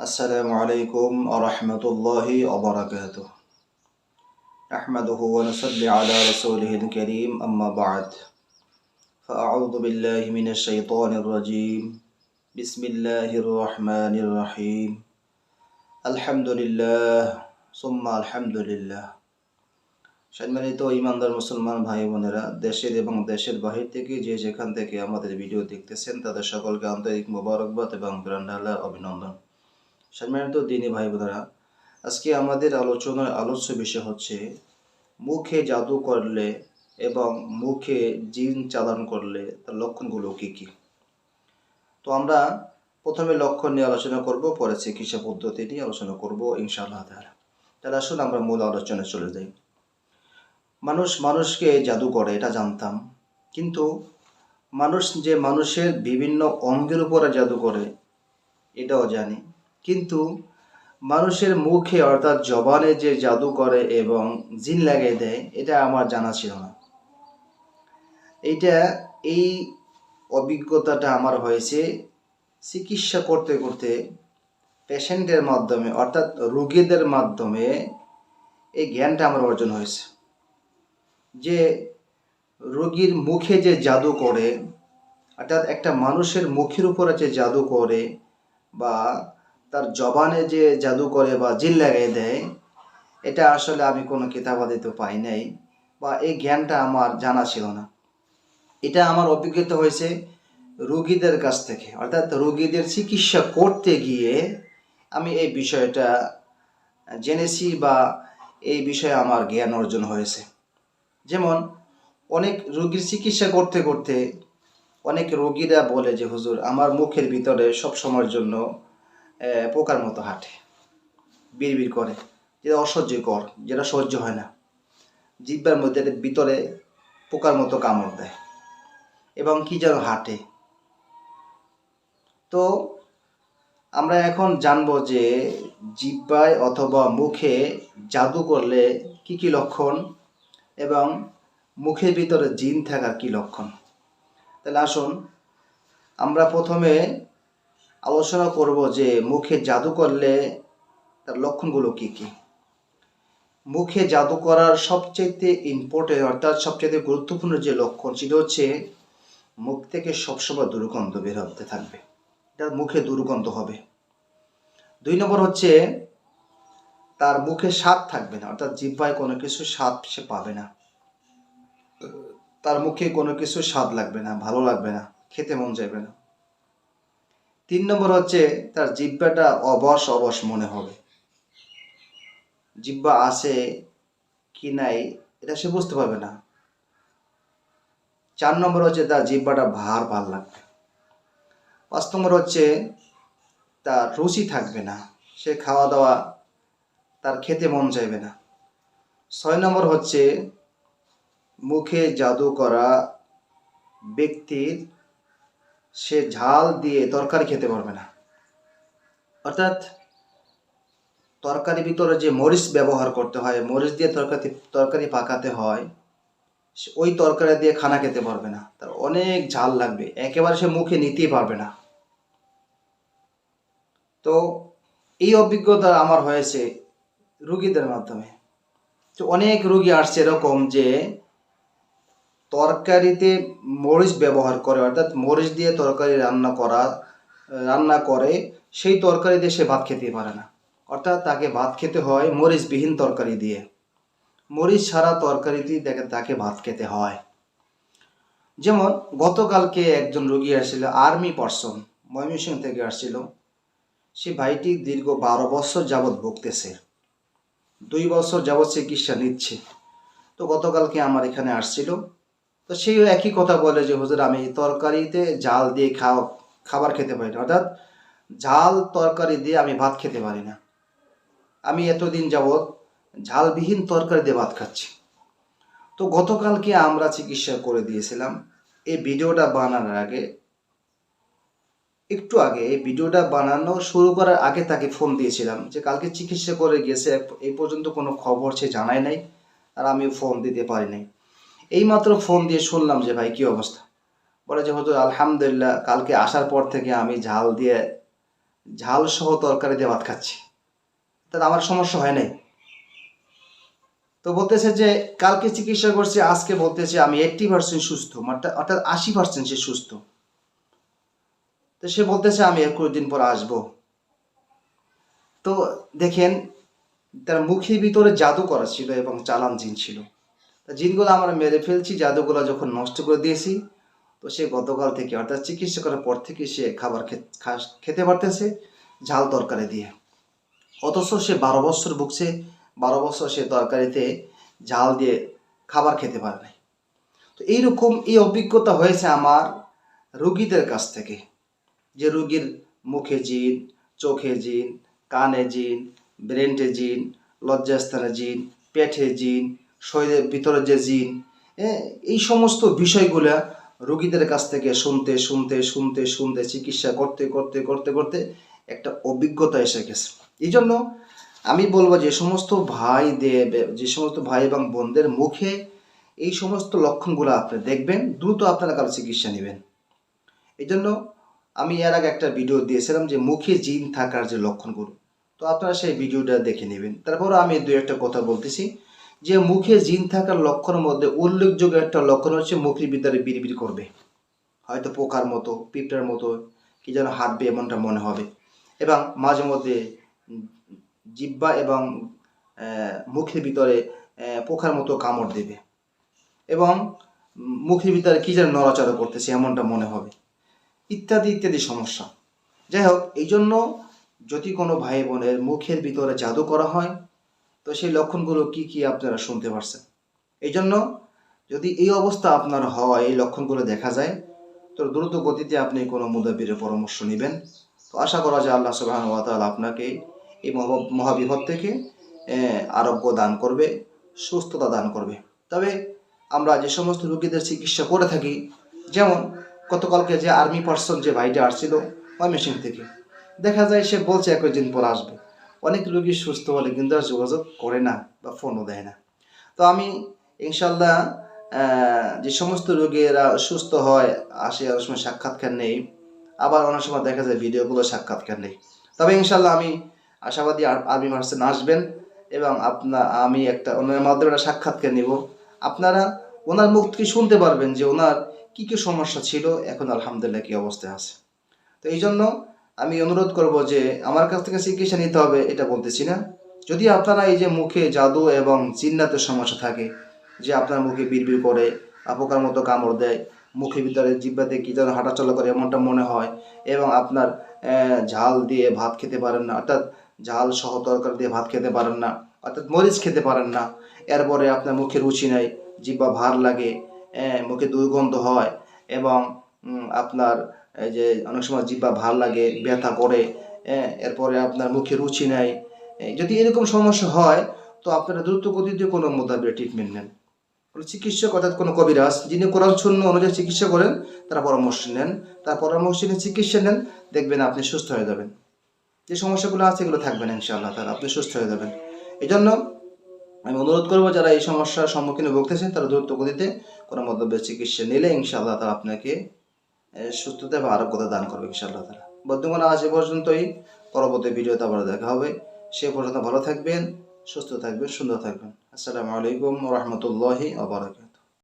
السلام عليكم ورحمة الله وبركاته نحمده ونصلي على رسوله الكريم أما بعد فأعوذ بالله من الشيطان الرجيم بسم الله الرحمن الرحيم الحمد لله ثم الحمد لله সম্মানিত ইমানদার মুসলমান ভাই বোনেরা দেশের এবং দেশের বাহির থেকে যে যেখান থেকে আমাদের ভিডিও দেখতেছেন তাদের সকলকে আন্তরিক মোবারকবাদ এবং ব্রান্ডালার অভিনন্দন সম্মানিত দিনী ভাই বোনেরা আজকে আমাদের আলোচনার আলোচ্য বিষয় হচ্ছে মুখে জাদু করলে এবং মুখে জিন চালান করলে তার লক্ষণগুলো কি কি? তো আমরা প্রথমে লক্ষণ নিয়ে আলোচনা করব, পরে চিকিৎসা পদ্ধতি নিয়ে আলোচনা করব ইনশাআল্লাহ তাআলা। তাহলে আসুন আমরা মূল আলোচনায় চলে যাই। মানুষ মানুষকে জাদু করে, এটা জানতাম। কিন্তু মানুষ যে মানুষের বিভিন্ন অঙ্গের উপরে জাদু করে, এটাও জানি। কিন্তু মানুষের মুখে অর্থাৎ জবানে যে জাদু করে এবং জিন লাগিয়ে দেয়, এটা আমার জানা ছিল না। এইটা এই অভিজ্ঞতাটা আমার হয়েছে চিকিৎসা করতে করতে পেশেন্টের মাধ্যমে, অর্থাৎ রুগীদের মাধ্যমে এই জ্ঞানটা আমার অর্জন হয়েছে। যে রোগীর মুখে যে জাদু করে, অর্থাৎ একটা মানুষের মুখের উপরে যে জাদু করে বা তার জবানে যে জাদু করে বা জিল লাগিয়ে দেয়, এটা আসলে আমি কোনো কিতাবাদিতে পাই নাই বা এই জ্ঞানটা আমার জানা ছিল না। এটা আমার অভিজ্ঞতা হয়েছে রুগীদের কাছ থেকে। অর্থাৎ রুগীদের চিকিৎসা করতে গিয়ে আমি এই বিষয়টা জেনেছি বা এই বিষয়ে আমার জ্ঞান অর্জন হয়েছে। যেমন, অনেক রোগীর চিকিৎসা করতে করতে অনেক রোগীরা বলে যে, হুজুর, আমার মুখের ভিতরে সব সময়ের জন্য পোকার মতো হাঁটে, বিড়বিড় করে, যেটা অসহ্যকর, যেটা সহ্য হয় না। জিব্বার মধ্যে ভিতরে পোকার মতো কামড় দেয়, এবং কি যেন হাঁটে। তো, আমরা এখন জানব যে জিব্বায় অথবা মুখে জাদু করলে কি কি লক্ষণ এবং মুখের ভিতরে জিন থাকার কি লক্ষণ? তাহলে আসুন, আমরা প্রথমে আলোচনা করব যে মুখে জাদু করলে তার লক্ষণগুলো কি কি? মুখে জাদু করার সবচেয়ে ইম্পর্টেন্ট অর্থাৎ সবচেয়ে গুরুত্বপূর্ণ যে লক্ষণ সেটা হচ্ছে মুখ থেকে সবসময় দুর্গন্ধ বের হতে থাকবে। তার মুখে দুর্গন্ধ হবে। দুই নম্বর হচ্ছে তার মুখে স্বাদ থাকবে না, অর্থাৎ জিহ্বায় কোনো কিছু স্বাদ সে পাবে না। তার মুখে কোনো কিছু স্বাদ লাগবে না, ভালো লাগবে না, খেতে মন যাবে না। তিন নম্বর হচ্ছে তার জিব্বাটা অবশ অবশ মনে হবে। জিব্বা আছে কি নাই এটা সে বুঝতে পারবে না। চার নম্বর হচ্ছে তার জিব্বাটা ভার ভালো লাগবে। পাঁচ নম্বর হচ্ছে তার রুচি থাকবে না। সে খাওয়া দাওয়া তার খেতে মন চাইবে না। ছয় নম্বর হচ্ছে মুখে জাদু করা ব্যক্তির সে ঝাল দিয়ে তরকারি খেতে পারবে না। অর্থাৎ তরকারি ভিতরে যে মরিচ ব্যবহার করতে হয়, মরিচ দিয়ে তরকারি তরকারি পাকাতে হয় ওই তরকারি দিয়ে খানা খেতে পারবে না। তার অনেক ঝাল লাগবে, একেবারে সে মুখে নিতেই পারবে না। তো এই অভিজ্ঞতা আমার হয়েছে রুগীদের মাধ্যমে। তো অনেক রুগী আসছে এরকম যে তরকারিতে মরিচ ব্যবহার করে, অর্থাৎ মরিচ দিয়ে তরকারি রান্না করা, রান্না করে, সেই তরকারি দিয়ে সে ভাত খেতে পারে না। অর্থাৎ তাকে ভাত খেতে হয় মরিচবিহীন তরকারি দিয়ে। মরিচ ছাড়া তরকারি দেখে তাকে তাকে ভাত খেতে হয়। যেমন, গতকালকে একজন রোগী আসছিল, আর্মি পার্সন, ময়মনসিংহ থেকে আসছিল। সে ভাইটি দীর্ঘ বারো বছর যাবৎ ভুগতেছে। দুই বছর যাবৎ চিকিৎসা নিচ্ছে। তো গতকালকে আমার এখানে আসছিল। তো সেই একই কথা বলে যে, হুজুর, আমি তরকারিতে জাল দিয়ে খাওয়া খাবার খেতে পারি না। অর্থাৎ ঝাল তরকারি দিয়ে আমি ভাত খেতে পারি না। আমি এতদিন যাবৎ ঝালবিহীন তরকারি দিয়ে ভাত খাচ্ছি। তো গতকালকে আমরা চিকিৎসা করে দিয়েছিলাম। এই ভিডিওটা বানানোর আগে, একটু আগে এই ভিডিওটা বানানো শুরু করার আগে তাকে ফোন দিয়েছিলাম যে, কালকে চিকিৎসা করে গেছে এই পর্যন্ত কোনো খবর সে জানায় নাই, আর আমি ফোন দিতে পারি নাই। এইমাত্র ফোন দিয়ে শুনলাম যে, ভাই, কি অবস্থা? বলে যে হয়তো আলহামদুলিল্লাহ, কালকে আসার পর থেকে আমি ঝাল দিয়ে, ঝাল সহ তরকারি দিয়ে ভাত খাচ্ছি। তাতে আমার সমস্যা হয় নাই। তো বলতেছে যে, কালকে চিকিৎসা করছি, আজকে বলতেছে আমি এইট্টি পার্সেন্ট সুস্থ অর্থাৎ আশি পার্সেন্ট সে সুস্থ। তো সে বলতেছে, আমি একুশ দিন পর আসব। তো দেখেন, তার মুখের ভিতরে জাদু করা ছিল এবং চালান জিন ছিল। তা জিনগুলো আমরা মেরে ফেলছি, জাদুগুলো যখন নষ্ট করে দিয়েছি, তো সে গতকাল থেকে, অর্থাৎ চিকিৎসা করার পর থেকে সে খাবার খেতে পারতেছে, ঝাল তরকারি দিয়ে। অথচ সে বারো বছর ভুগছে, বারো বছর সে তরকারিতে ঝাল দিয়ে খাবার খেতে পারে নাই। তো এইরকম এই অভিজ্ঞতা হয়েছে আমার রুগীদের কাছ থেকে, যে রুগীর মুখে জিন, চোখে জিন, কানে জিন, ব্রেনটে জিন, লজ্জাস্থানে জিন, পেটে জিন শরীরের ভিতরে যে জিন এই সমস্ত বিষয়গুলা রুগীদের কাছ থেকে শুনতে শুনতে শুনতে শুনতে, চিকিৎসা করতে করতে করতে করতে একটা অভিজ্ঞতা এসে গেছে। এই জন্য আমি বলব যে সমস্ত ভাই যে সমস্ত ভাই এবং বোনদের মুখে এই সমস্ত লক্ষণগুলো আপনি দেখবেন, দ্রুত আপনারা কারও চিকিৎসা নেবেন। এই জন্য আমি এর আগে একটা ভিডিও দিয়েছিলাম যে মুখে জিন থাকার যে লক্ষণগুলো, তো আপনারা সেই ভিডিওটা দেখে নেবেন। তারপর আমি দু একটা কথা বলতেছি। যে মুখে জিন থাকার লক্ষণের মধ্যে উল্লেখযোগ্য একটা লক্ষণ হচ্ছে মুখের ভিতরে বিড়বিড় করবে। হয়তো পোকার মতো, পিঁপড়ার মতো, কি যেন হাঁটবে এমনটা মনে হবে। এবং মাঝে মধ্যে জিব্বা এবং মুখের ভিতরে পোকার মতো কামড় দেবে। এবং মুখের ভিতরে কি যেন নড়াচড়া করতেছে এমনটা মনে হবে। ইত্যাদি ইত্যাদি সমস্যা। যাই হোক এই জন্য যদি কোনো ভাই বোনের মুখের ভিতরে জাদু করা হয় তো সেই লক্ষণগুলো কি কি আপনারা শুনতে পারছেন? এই জন্য যদি এই অবস্থা আপনার হয়, এই লক্ষণগুলো দেখা যায়, তো দ্রুত গতিতে আপনি কোনো মুদাবিরের পরামর্শ নেবেন। তো আশা করা যায় আল্লাহ সুবাহান আপনাকে এই মহা- মহাবিপদ থেকে আরোগ্য দান করবে, সুস্থতা দান করবে। তবে আমরা যে সমস্ত রোগীদের চিকিৎসা করে থাকি, যেমন গতকালকে যে আর্মি পার্সন যে ভাইটা আসছিল ময়মনসিং থেকে, দেখা যায় সে বলছে একই দিন পর আসবে। অনেক রোগী সুস্থ হলে কিন্তু আর যোগাযোগ করে না বা ফোনও দেয় না। তো আমি ইনশাল্লাহ যে সমস্ত রোগীরা সুস্থ হয়, আসে অনেক সময় সাক্ষাৎকার নেই, আবার অনেক সময় দেখা যায় ভিডিওগুলো সাক্ষাৎকার নেই। তবে ইনশাল্লাহ আমি আশাবাদী আর- আর্মি পার্সন আসবেন এবং আপনার আমি একটা ওনার মাধ্যমে একটা সাক্ষাৎকার নিব। আপনারা ওনার মুখ থেকে শুনতে পারবেন যে ওনার কী কী সমস্যা ছিল, এখন আলহামদুলিল্লাহ কী অবস্থায় আছে। তো এই জন্য আমি অনুরোধ করব যে আমার কাছ থেকে চিকিৎসা নিতে হবে, এটা বলতেছি না। যদি আপনারা এই যে মুখে জাদু এবং চিন্নাতের সমস্যা থাকে, যে আপনার মুখে বিড়বিড় করে পোকার মতো কামড় দেয় মুখের ভিতরে জিব্বাতে কি যেন হাঁটাচলা করে এমনটা মনে হয়, এবং আপনার ঝাল দিয়ে ভাত খেতে পারেন না, অর্থাৎ ঝাল সহ তরকারি দিয়ে ভাত খেতে পারেন না, অর্থাৎ মরিচ খেতে পারেন না, এরপরে আপনার মুখে রুচি নাই, জিব্বা ভার লাগে মুখে দুর্গন্ধ হয়, এবং আপনার এই যে অনেক সময় জিব্বা ভালো লাগে, ব্যথা করে হ্যাঁ এরপরে আপনার মুখে রুচি নাই। যদি এরকম সমস্যা হয়, তো আপনারা দ্রুত গতিতে কোনো মোতাবেক ট্রিটমেন্ট নেন। কোনো চিকিৎসক অর্থাৎ কোনো কবিরাজ, যিনি কোরআন শূন্য অনুযায়ী চিকিৎসা করেন, তারা পরামর্শ নেন। তার পরামর্শ নিয়ে চিকিৎসা নেন, দেখবেন আপনি সুস্থ হয়ে যাবেন। যে সমস্যাগুলো আছে, এগুলো থাকবেন ইনশাআল্লাহ তাহলে আপনি সুস্থ হয়ে যাবেন। এই জন্য আমি অনুরোধ করব, যারা এই সমস্যার সম্মুখীন ভুগতেছেন, তারা দ্রুত গতিতে কোনো মন্তব্যের চিকিৎসা নিলে, ইনশাআল্লাহ তারা আপনাকে সুস্থতা বা আরোগ্যতা দান করবে ইনশাআল্লাহ তারা বন্ধুগণ, আজ এ পর্যন্তই। পরবর্তী ভিডিওতে আবার দেখা হবে। সে পর্যন্ত ভালো থাকবেন, সুস্থ থাকবেন, সুন্দর থাকবেন। আসসালামু আলাইকুম রহমতুল্লাহি আবরাকাত